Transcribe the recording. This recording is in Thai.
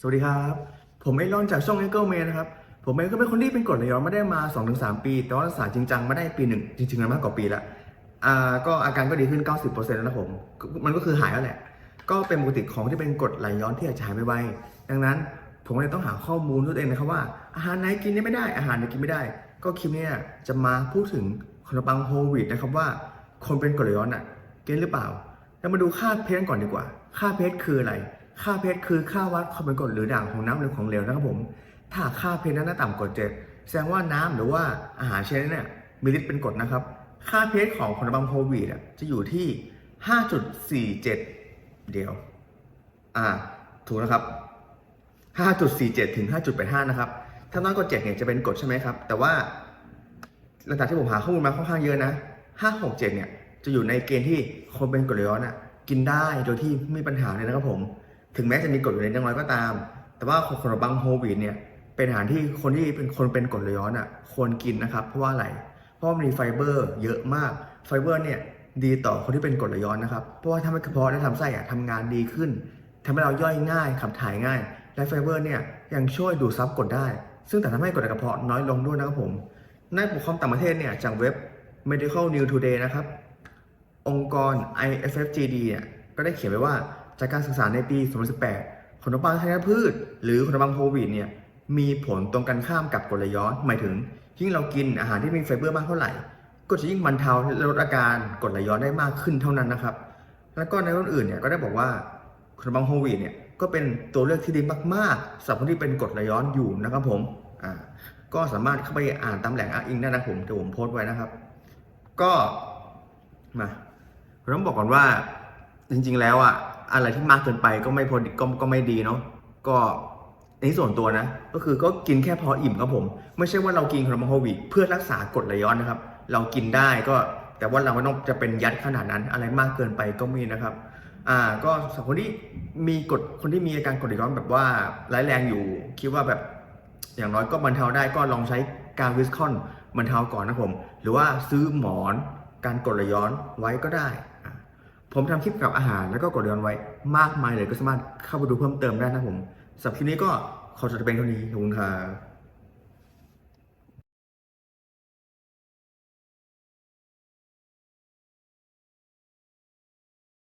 สวัสดีครับ ผมเอลอนจากช่อง e อ g l e m a n นะครับ ผมเองก็เป็นคนที่เป็นกรดไหลย้อนไม่ได้มา 2-3 ปี แต่ว่ารักษาจริงจังไม่ได้ปีหนึ่งจริงๆแล้วมากกว่าปีละอ่าก็อาการก็ดีขึ้น 90%แล้วนะผม มันก็คือหายแล้วแหละ ก็เป็นปกติของที่เป็นกรดไหลย้อนที่อาจจะหายไวๆดังนั้น ผมก็เลยต้องหาข้อมูลตัวเองนะครับว่า อาหารไหนกินได้ไม่ได้อาหารไหนกินไม่ได้ ก็คลิปนี้จะมาพูดถึงขนมปังโฮลวีตนะครับว่า คนเป็นกรดไหลย้อนอะกินหรือเปล่าเรามาดูค่าเพชก่อนดีกว่า ค่าเพชคืออะไร ค่าเพชคือค่าวัดความเป็นกรดหรือด่างของน้ำหรือของเหลวนะครับผม ถ้าค่าเพชนั้นต่ำกว่าเจ็ดแสดงว่าน้ำหรือว่าอาหารชนิดนั้นเนี่ยมีฤทธิ์เป็นกรดนะครับ ค่าเพชของขนมปังโฮลวีตจะอยู่ที่ 5.47 เดียว อ่า ถูกนะครับ 5.47 ถึง 5.85 นะครับ ถ้าน้อยกว่า7เนี่ยจะเป็นกรดใช่ไหมครับ แต่ว่าหลังจากที่ผมหาข้อมูลมาค่อนข้างเยอะนะ 567 เนี่ยจะอยู่ในเกณฑ์ที่คนเป็นกรดไหลย้อนอะกินได้โดยที่ไม่มีปัญหาเลยนะครับผม ถึงแม้จะมีกรดอยู่ในเล็กน้อยก็ตาม แต่ว่าขนมปังโฮลวีตเนี่ยเป็นอาหารที่คนที่เป็นคนเป็นกรดไหลย้อนอะควรกินนะครับ เพราะว่าอะไรเพราะมันมีไฟเบอร์เยอะมากไฟเบอร์เนี่ยดีต่อคนที่เป็นกรดไหลย้อนนะครับเพราะว่าทำให้กระเพาะและลำไส้อะทำงานดีขึ้นทำให้เราย่อยง่ายขับถ่ายง่าย และไฟเบอร์เนี่ยยังช่วยดูดซับกรดได้ ซึ่งแต่ทำให้กรดในกระเพาะน้อยลงด้วยนะครับผมในปกครองต่างประเทศเนี่ยจากเว็บ Medical News Today นะครับองค์กร IFFGD เนี่ยก็ได้เขียนไว้ว่า จากการศึกษาในปี 2018 ขนมปังธัญพืช หรือขนมปังโฮลวีตเนี่ยมีผลตรงกันข้ามกับกรดไหลย้อนหมายถึงยิ่งเรากินอาหารที่มีไฟเบอร์มากเท่าไหร่ ก็จะยิ่งบรรเทาลดอาการกรดไหลย้อนได้มากขึ้นเท่านั้นนะครับ แล้วก็ในรุ่นอื่นเนี่ยก็ได้บอกว่าขนมปังโฮวีตเนี่ยก็เป็นตัวเลือกที่ดีมากๆสำหรับคนที่เป็นกรดไหลย้อนอยู่นะครับผมอ่าก็สามารถเข้าไปอ่านตามแหล่งอ้างอิงได้นะผมเดี๋ยวผมโพสต์ไว้นะครับ ก็มาเราต้องบอกก่อนว่าจริงๆแล้วอะ อะไรที่มากเกินไปก็ไม่พอดีก็ก็ไม่ดีเนาะก็อันนี้ส่วนตัวนะ ก็คือก็กินแค่พออิ่มครับผม ไม่ใช่ว่าเรากินขนมปังโฮลวีตเพื่อรักษากรดไหลย้อนนะครับ เรากินได้ก็แต่ว่าเราไม่ต้องจะเป็นยัดขนาดนั้นอะไรมากเกินไปก็มีนะครับอ่าก็สำหรับคนที่มีกรดคนที่มีอาการกรดไหลย้อนแบบว่าร้ายแรงอยู่ คิดว่าแบบอย่างน้อยก็บรรเทาได้ก็ลองใช้การวิสคอนบรรเทาก่อนนะผม หรือว่าซื้อหมอนการกรดไหลย้อนไว้ก็ได้ ผมทำคลิปกับอาหารแล้วก็กดไหลย้อนไว้มากมายเลยก็สามารถเข้าไปดูเพิ่มเติมได้นะผมสำหรับคลิปนี้ก็ขอจบแต่เป็นเท่านี้ขอบคุณครับ